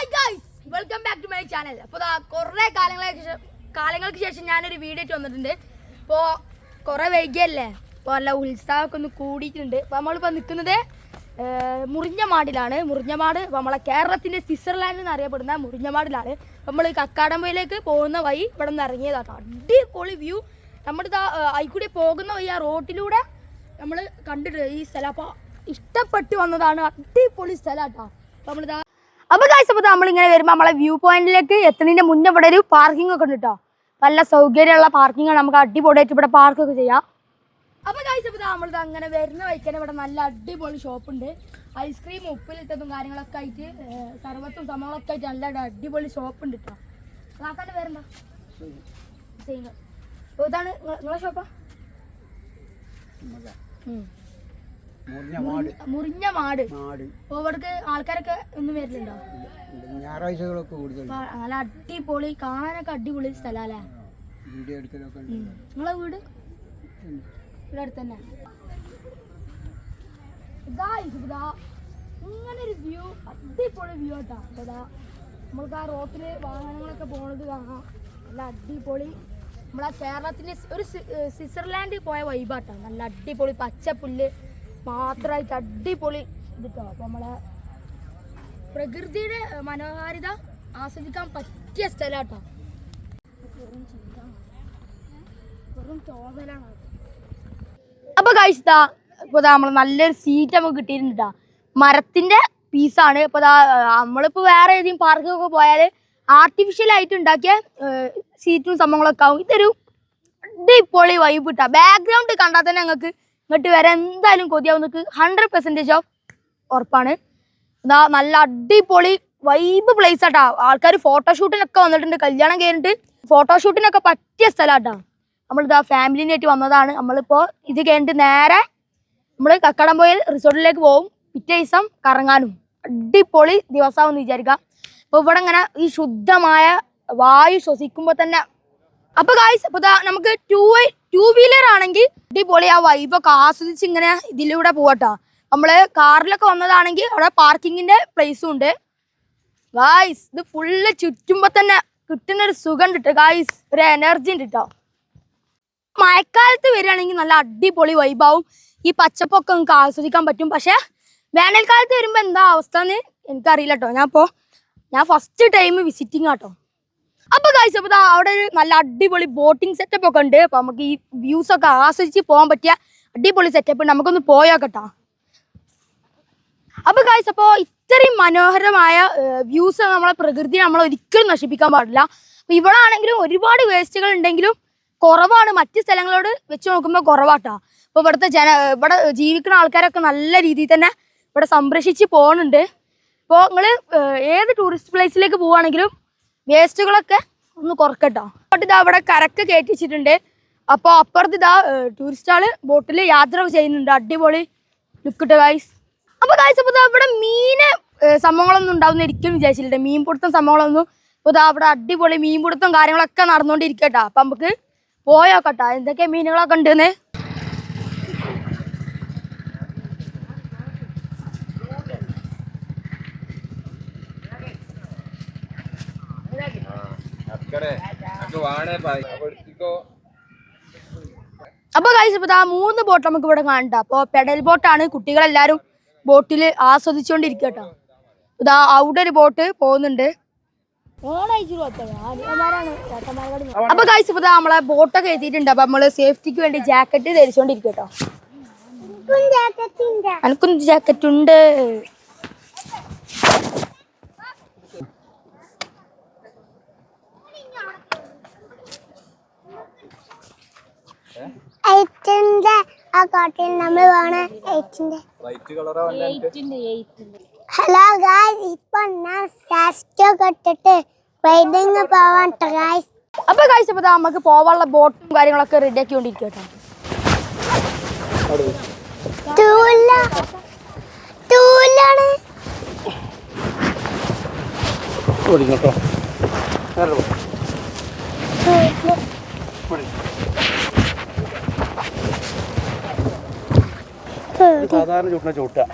Hi guys welcome back to my channel അപ്പോൾ കുറേ കാലങ്ങൾക്ക് ശേഷം കാലങ്ങൾക്ക് ശേഷം ഞാനൊരു വീഡിയോ ഇട്ട് വന്നിട്ടുണ്ട്. അപ്പോൾ കുറേ വൈകിയല്ലേ? അപ്പോൾ നല്ല ഉത്സാഹമൊക്കെ ഒന്ന് കൂടിയിട്ടുണ്ട്. അപ്പോൾ നമ്മളിപ്പോൾ നിൽക്കുന്നത് മുറിഞ്ഞമാടിലാണ്. മുറിഞ്ഞമാട് നമ്മളെ കേരളത്തിന്റെ സ്വിറ്റ്സർലാൻഡ് എന്ന് അറിയപ്പെടുന്ന മുറിഞ്ഞമാടിലാണ്. നമ്മൾ കക്കാടമ്പയിലേക്ക് പോകുന്ന വഴി ഇവിടെ നിന്ന് ഇറങ്ങിയതാട്ടോ അടിപൊളി വ്യൂ നമ്മുടെ ഇതാ അതിക്കൂടി പോകുന്ന വഴി ആ റോട്ടിലൂടെ നമ്മൾ കണ്ടിട്ടുണ്ട് ഈ സ്ഥലം. അപ്പോൾ ഇഷ്ടപ്പെട്ട് വന്നതാണ്. അടിപൊളി സ്ഥലം അപ്പോൾ നമ്മളിതാ അപ്പൊ കാഴ്ച അപ്പോൾ നമ്മളിങ്ങനെ വരുമ്പോൾ നമ്മളെ വ്യൂ പോയിന്റിലേക്ക് എത്തുന്നതിന്റെ മുന്നേ ഇവിടെ ഒരു പാർക്കിംഗ് ഒക്കെ ഉണ്ട് കേട്ടോ നല്ല സൗകര്യമുള്ള പാർക്കിംഗ് നമുക്ക് അടിപൊളിയായിട്ട് ഇവിടെ പാർക്കൊക്കെ ചെയ്യാം. അപ്പൊ കാഴ്ച അപ്പോൾ നമ്മളിത് അങ്ങനെ വരുന്ന വഴിക്കാൻ ഇവിടെ നല്ല അടിപൊളി ഷോപ്പ് ഉണ്ട്. ഐസ്ക്രീം ഉപ്പിലിട്ടതും കാര്യങ്ങളൊക്കെ ആയിട്ട് സർവത്തും സംഭവങ്ങളൊക്കെ ആയിട്ട് നല്ല അടിപൊളി ഷോപ്പ് ഉണ്ട് കേട്ടോ കാക്കാന്റെ പേരെന്താ? ഇതാണ് നിങ്ങളെ- ഷോപ്പാ. മുറിഞ്ഞ മാട്. ഇവിടേക്ക് ആൾക്കാരൊക്കെ ഒന്നും വരുന്നുണ്ടോ ഞായറാഴ്ചകളൊക്കെ കൂടുതൽ നല്ല അടിപൊളി കാണാനൊക്കെ അടിപൊളി സ്ഥലല്ലേ? നിങ്ങളെ വീട്? ഇവിടെ അടുത്ത് തന്നെ. ഇങ്ങനെ ഒരു വ്യൂ അടിപൊളി വ്യൂ കേട്ടോ ഇതാ നമ്മൾക്ക് ആ റോട്ടിൽ വാഹനങ്ങളൊക്കെ പോണത് കാണാം. നല്ല അടിപൊളി. നമ്മളെ കേരളത്തിലെ ഒരു സ്വിറ്റ്സർലാൻഡിൽ പോയ വൈബാട്ടോ നല്ല അടിപൊളി പച്ച പുല്ല് മാത്രമായിട്ട് അടിപൊളി ഇതിട്ടോ. അപ്പൊ നമ്മളെ പ്രകൃതിയുടെ മനോഹാരിത ആസ്വദിക്കാൻ പറ്റിയ സ്ഥലാട്ടോ. അപ്പൊ കഴിച്ചതാ ഇപ്പൊ നമ്മൾ നല്ലൊരു സീറ്റ് നമുക്ക് കിട്ടിയിട്ടുണ്ട് ട്ടാ. മരത്തിന്റെ പീസാണ് ഇപ്പൊ നമ്മളിപ്പോ വേറെ ഏതെങ്കിലും പാർക്കൊക്കെ പോയാൽ ആർട്ടിഫിഷ്യൽ ആയിട്ട് ഉണ്ടാക്കിയ സീറ്റും സംഭവങ്ങളൊക്കെ ആവും. ഇതൊരു അടിപൊളി വൈബ് കിട്ടാ ബാക്ക്ഗ്രൗണ്ട് കണ്ടാൽ തന്നെ ഞങ്ങൾക്ക് ഇങ്ങോട്ട് വരെ എന്തായാലും കൊതിയാവും. നിങ്ങൾക്ക് ഹൺഡ്രഡ് പെർസെന്റേജ് ഓഫ് ഉറപ്പാണ്. എന്താ നല്ല അടിപൊളി വൈബ് പ്ലേസ് ആട്ടാ. ആൾക്കാർ ഫോട്ടോഷൂട്ടിനൊക്കെ വന്നിട്ടുണ്ട്. കല്യാണം കഴിഞ്ഞിട്ട് ഫോട്ടോഷൂട്ടിനൊക്കെ പറ്റിയ സ്ഥലമാട്ടാ നമ്മളിതാ ഫാമിലിനായിട്ട് വന്നതാണ്. നമ്മളിപ്പോൾ ഇത് കഴിഞ്ഞിട്ട് നേരെ നമ്മൾ കക്കടംപോയിൽ റിസോർട്ടിലേക്ക് പോകും പിറ്റേ ദിവസം കറങ്ങാനും. അടിപൊളി ദിവസമാണെന്ന് വിചാരിക്കാം. അപ്പോൾ ഇവിടെ ഇങ്ങനെ ഈ ശുദ്ധമായ വായു ശ്വസിക്കുമ്പോൾ തന്നെ അപ്പൊ ഗായ്സ് അപ്പൊ നമുക്ക് ടൂ ടൂ വീലർ ആണെങ്കിൽ അടിപൊളി ആ വൈബൊക്കെ ആസ്വദിച്ച് ഇങ്ങനെ ഇതിലൂടെ പോവട്ടോ. നമ്മൾ കാറിലൊക്കെ വന്നതാണെങ്കിൽ അവിടെ പാർക്കിങ്ങിന്റെ പ്ലേസും ഉണ്ട്. ഗായ്സ് ഇത് ഫുള്ള് ചുറ്റുമ്പോ തന്നെ കിട്ടുന്ന ഒരു സുഖം കിട്ടും ഗായ്സ് ഒരു എനർജി ഉണ്ട് കേട്ടോ മഴക്കാലത്ത് വരികയാണെങ്കിൽ നല്ല അടിപൊളി വൈബാവും ഈ പച്ചപ്പൊക്കെ നമുക്ക് ആസ്വദിക്കാൻ പറ്റും. പക്ഷെ വേനൽക്കാലത്ത് വരുമ്പോൾ എന്താ അവസ്ഥ എന്ന് എനിക്കറിയില്ല കേട്ടോ ഞാൻ ഇപ്പോൾ ഞാൻ ഫസ്റ്റ് ടൈം വിസിറ്റിംഗ് ആട്ടോ അപ്പൊ കാഴ്ച അപ്പൊ അവിടെ ഒരു നല്ല അടിപൊളി ബോട്ടിംഗ് സെറ്റപ്പ് ഒക്കെ ഉണ്ട്. അപ്പൊ നമുക്ക് ഈ വ്യൂസ് ഒക്കെ ആസ്വദിച്ച് പോകാൻ പറ്റിയ അടിപൊളി സെറ്റപ്പ് നമുക്കൊന്ന് പോയാക്കട്ടാ അപ്പൊ കാഴ്ച അപ്പോ ഇത്രയും മനോഹരമായ വ്യൂസ് നമ്മളെ പ്രകൃതി നമ്മൾ ഒരിക്കലും നശിപ്പിക്കാൻ പാടില്ല. അപ്പൊ ഇവിടെ ആണെങ്കിലും ഒരുപാട് വേസ്റ്റുകൾ ഉണ്ടെങ്കിലും കുറവാണ്. മറ്റ് സ്ഥലങ്ങളോട് വെച്ച് നോക്കുമ്പോൾ കുറവാട്ടാ. അപ്പൊ ഇവിടുത്തെ ജന ഇവിടെ ജീവിക്കുന്ന ആൾക്കാരൊക്കെ നല്ല രീതിയിൽ തന്നെ ഇവിടെ സംരക്ഷിച്ച് പോകുന്നുണ്ട് അപ്പോൾ നിങ്ങൾ ഏത് ടൂറിസ്റ്റ് പ്ലേസിലേക്ക് പോവുകയാണെങ്കിലും വേസ്റ്റുകളൊക്കെ ഒന്ന് കുറക്കട്ടോ. എന്നിട്ട് ഇതാ അവിടെ കരക്ക് കയറ്റിച്ചിട്ടുണ്ട്. അപ്പോൾ അപ്പുറത്ത് ഇതാ ടൂറിസ്റ്റ് ആൾ ബോട്ടിൽ യാത്ര ചെയ്യുന്നുണ്ട്. അടിപൊളി ലുക്കിട്ട് ഗായ്സ് അപ്പോൾ ഗായ്സ് അപ്പോൾ അവിടെ മീന് സംഭവങ്ങളൊന്നും ഉണ്ടാവുന്ന ഒരിക്കലും വിചാരിച്ചില്ല മീൻ പിടുത്തം സംഭവങ്ങളൊന്നും ഇപ്പോൾ ഇതാ അവിടെ അടിപൊളി മീൻ പിടുത്തം കാര്യങ്ങളൊക്കെ നടന്നുകൊണ്ടിരിക്കട്ടോ അപ്പം നമുക്ക് പോയോക്കട്ടോ. എന്തൊക്കെ മീനുകളൊക്കെ ഉണ്ടെന്ന്? അപ്പൊ കഴിച്ച് ഇപ്പൊ മൂന്ന് ബോട്ട് നമുക്ക് ഇവിടെ കാണണ്ട. അപ്പൊ പെഡൽ ബോട്ടാണ് കുട്ടികളെല്ലാരും ബോട്ടിൽ ആസ്വദിച്ചുകൊണ്ടിരിക്കട്ടോ ഇതാ അവിടെ ഒരു ബോട്ട് പോകുന്നുണ്ട് അപ്പൊ കഴിച്ച് ഇപ്പൊ നമ്മളെ ബോട്ടൊക്കെ എത്തിയിട്ടുണ്ട്. അപ്പൊ നമ്മൾ സേഫ്റ്റിക്ക് വേണ്ടി ജാക്കറ്റ് ധരിച്ചോണ്ടിരിക്കട്ടോ. എനിക്കും ജാക്കറ്റ് ഉണ്ട്. എയ്റ്റിന്റെ ആ കോട്ടയിൽ നമ്മൾ പോണ എയ്റ്റിന്റെ ഹലോ ഗായ്സ് ഇപ്പൊ ഞാൻ സാസ്റ്റോ കെട്ടിട്ട് റൈഡിങ് പോവാൻ ഗായ്സ് അപ്പൊ ഗായ്സ് ഇപ്പൊ നമുക്ക് പോവാനുള്ള ബോട്ടും കാര്യങ്ങളൊക്കെ റെഡി ആക്കിക്കൊണ്ടിരിക്കട്ടോ ടൂല സാധാരണ ചൂട്ടിനെ ചൂട്ടാ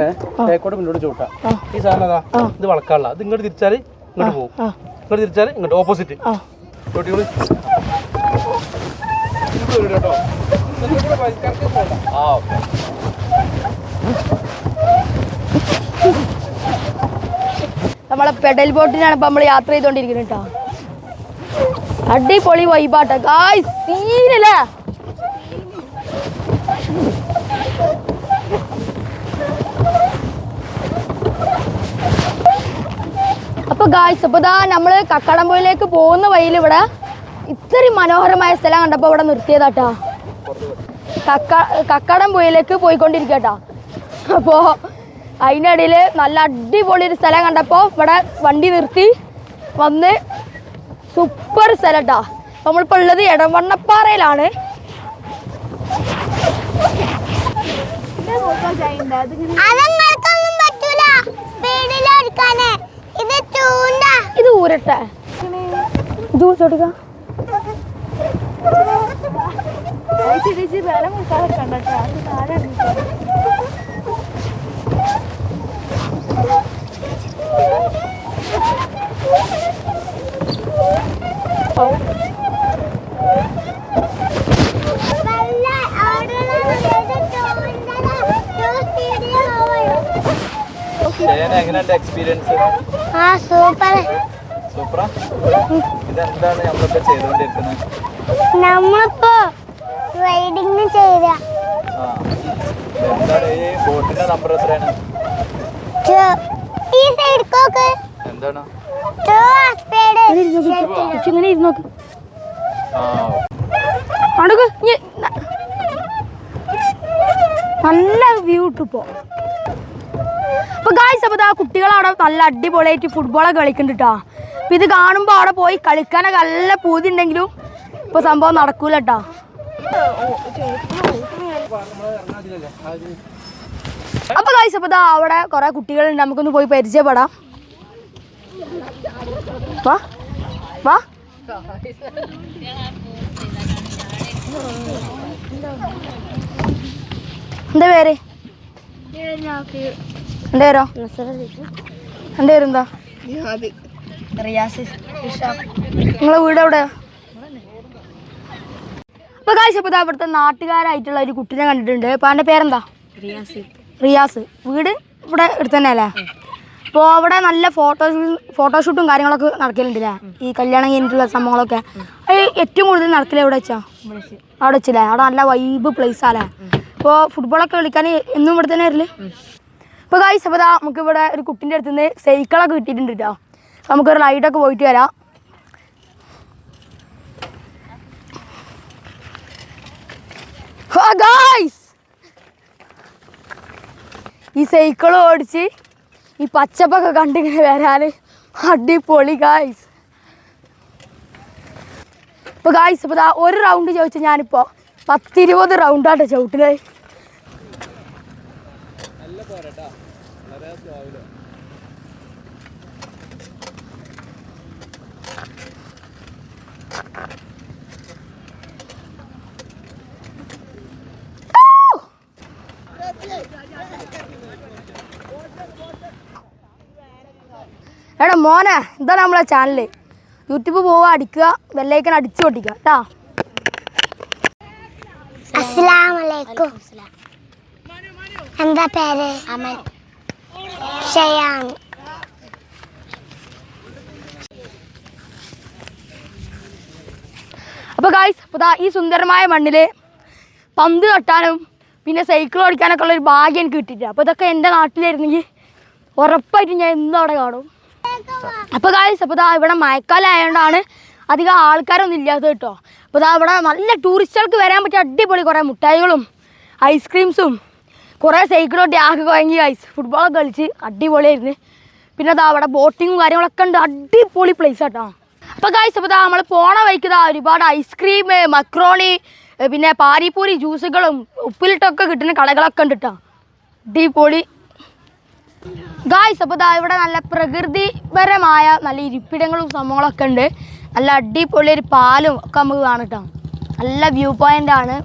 ഏഹ് തേക്കോട്ട് മുന്നോട്ട് ചൂട്ടാ ഈ സാധനം അതാ ഇത് വളക്കാനുള്ള. ഇത് ഇങ്ങോട്ട് തിരിച്ചാൽ ഇങ്ങോട്ട് പോകും ഇങ്ങോട്ട് തിരിച്ചാൽ ഇങ്ങോട്ട് ഓപ്പോസിറ്റ് ചോട്ടികൾ. കേട്ടോ ആ നമ്മളെ പെഡൽ ബോട്ടിനാണ് ഇപ്പൊ നമ്മൾ യാത്ര ചെയ്തോണ്ടിരിക്കുന്നത് കേട്ടോ അടിപൊളി വൈബാട്ടോ ഗായ് സീനല്ലേ ഗായ്സ് അപ്പൊ ഇതാ നമ്മൾ കക്കാടംപൊയിലേക്ക് പോകുന്ന വഴിയിൽ ഇവിടെ ഇത്രയും മനോഹരമായ സ്ഥലം കണ്ടപ്പോ ഇവിടെ നിർത്തിയതാട്ടാ. കക്ക കക്കാടംപൊയിലേക്ക് പോയിക്കൊണ്ടിരിക്കട്ടാ. അപ്പോ അതിനിടയിൽ നല്ല അടിപൊളി ഒരു സ്ഥലം കണ്ടപ്പോൾ ഇവിടെ വണ്ടി നിർത്തി വന്ന് സൂപ്പർ സ്ഥലം കേട്ടോ നമ്മളിപ്പോൾ ഉള്ളത് എടവണ്ണപ്പാറയിലാണ്. അതങ്ങൾക്കൊന്നും പറ്റൂല. ഇത് ചൂണ്ട ഇത് ഊരട്ടെ ഇത് ഊരിച്ചോടുക വല്ല അവിടെയുള്ള ഇത് ചൂണ്ടലാ. ചൂ സ്പീഡിൽ പോവാ. എങ്ങനെയുണ്ട് എക്സ്പീരിയൻസ് ആ സൂപ്പർ. സൂപ്പറാ. ഇതെന്താണ് നമ്മളിപ്പോ ചെയ്തുകൊണ്ടിരിക്കുന്നത് നമ്മളിപ്പോ റൈഡിങ് ചെയ്ത. എന്താണ് ഈ ബോട്ടിന്റെ നമ്പർ എത്രയാണ്? ഈ സൈഡ് കോക്ക് എന്താണ്? ടു സ്പീഡ് ഇങ്ങനെ ഇരുന്ന് നോക്ക് ആ. അടുക്ക് നല്ല വ്യൂ ഇട്ടിപ്പോ അപ്പൊ ഗായ്സ് അപ്പൊ ആ കുട്ടികൾ അവിടെ നല്ല അടിപൊളിയായിട്ട് ഫുട്ബോളൊക്കെ കളിക്കുന്നുണ്ട് കേട്ടോ അപ്പൊ ഇത് കാണുമ്പോ അവിടെ പോയി കളിക്കാനൊക്കെ നല്ല പൂതി ഉണ്ടെങ്കിലും ഇപ്പൊ സംഭവം നടക്കൂല കേട്ടോ അപ്പൊ ഗായ്സ് അപ്പൊ ദാ അവിടെ കുറെ കുട്ടികളുണ്ട്. നമുക്കൊന്ന് പോയി പരിചയപ്പെടാം. വാ വാ. എന്താ പേര്? എന്റെ പേരോ? എന്റെ പേരെന്താ റിയാസ് നിങ്ങളെ വീട് എവിടെ അപ്പൊ കാഴ്ച ഇപ്പൊ ഇവിടുത്തെ നാട്ടുകാരായിട്ടുള്ള ഒരു കുട്ടീനെ കണ്ടിട്ടുണ്ട്. അപ്പൊ അവന്റെ പേരെന്താ? റിയാസ്. റിയാസ്. വീട് ഇവിടെ എടുത്തു തന്നെ അല്ലേ അപ്പോൾ അവിടെ നല്ല ഫോട്ടോ ഫോട്ടോഷൂട്ടും കാര്യങ്ങളൊക്കെ നടക്കലുണ്ടല്ലേ? ഈ കല്യാണം കഴിഞ്ഞിട്ടുള്ള സംഭവങ്ങളൊക്കെ. അത് ഏറ്റവും കൂടുതൽ നടക്കില്ല എവിടെ വെച്ചാ? അവിടെ വെച്ചില്ലേ? അവിടെ നല്ല വൈബ് പ്ലേസ് ആല്ലേ? അപ്പോൾ ഫുട്ബോളൊക്കെ കളിക്കാൻ എന്നും ഇവിടെ തന്നെ വരില്ലേ ഇപ്പോൾ കായ് അപ്പൊ നമുക്ക് ഇവിടെ ഒരു കുട്ടിന്റെ അടുത്ത് നിന്ന് സൈക്കിളൊക്കെ കിട്ടിയിട്ടുണ്ട് കേട്ടോ നമുക്കൊരു റൈഡൊക്കെ പോയിട്ട് വരാം. ഈ സൈക്കിൾ ഓടിച്ച് ഈ പച്ചപ്പൊക്കെ കണ്ടിങ്ങനെ വരാൻ അടിപൊളി ഗായ്സ് ഇപ്പോൾ ഗായ്സ് ഇപ്പോൾ ഒരു റൗണ്ട് ചോദിച്ചാൽ ഞാനിപ്പോൾ പത്തിരുപത് റൗണ്ടാട്ടോ ചവിട്ടിൽ എടാ മോനെ ഇതാണ് നമ്മളെ ചാനൽ യൂട്യൂബ് പോവുക അടിക്കുക വെള്ളേക്കൻ അടിച്ചു പൊട്ടിക്കുക കേട്ടാ. അസ്സലാമലൈക്കും. എന്താ പേര്? അമൻ ഷയാൻ. അപ്പോൾ ഗായ്സ് അപ്പോൾ ഈ സുന്ദരമായ മണ്ണിൽ പന്ത് തട്ടാനും പിന്നെ സൈക്കിൾ ഓടിക്കാനൊക്കെ ഉള്ള ഒരു ഭാഗ്യം എനിക്ക് കിട്ടിയിട്ടില്ല അപ്പോൾ ഇതൊക്കെ എന്റെ നാട്ടിലായിരുന്നെങ്കിൽ ഉറപ്പായിട്ടും ഞാൻ എന്നും അവിടെ കാണും. അപ്പോൾ ഗായ്സ് അപ്പോൾ ദാ ഇവിടെ മഴക്കാലം ആയതുകൊണ്ടാണ് അധികം ആൾക്കാരൊന്നും ഇല്ലാത്തത് കേട്ടോ. അപ്പോൾ ദാ ഇവിടെ നല്ല ടൂറിസ്റ്റുകൾക്ക് വരാൻ പറ്റിയ അടിപൊളി കുറേ മുട്ടായികളും ഐസ്ക്രീംസും കുറേ സൈക്കിളോട്ടി ആകെ വാങ്ങി ഗായ്സ് ഫുട്ബോളൊക്കെ കളിച്ച് അടിപൊളിയായിരുന്നു. പിന്നെ ദാ അവിടെ ബോട്ടിങ്ങും കാര്യങ്ങളൊക്കെ ഉണ്ട്. അടിപൊളി പ്ലേസ് കേട്ടോ അപ്പോൾ ഗായ്സ് അപ്പോൾ ദാ നമ്മൾ പോണ വഴിക്ക് ദാ ഒരുപാട് ഐസ്ക്രീം മക്രോണി പിന്നെ പാരിപ്പൂരി ജ്യൂസുകളും ഉപ്പിലിട്ടൊക്കെ കിട്ടുന്ന കടകളൊക്കെ ഉണ്ട് കേട്ടോ അടിപൊളി. ഗായ്സ് അപ്പോൾ ദാ ഇവിടെ നല്ല പ്രകൃതിപരമായ നല്ല ഇരിപ്പിടങ്ങളും സംഭവങ്ങളൊക്കെ ഉണ്ട്. നല്ല അടിപൊളി ഒരു പാലും ഒക്കെ നമുക്ക് കാണാം കേട്ടോ. നല്ല വ്യൂ പോയിന്റ് ആണ്.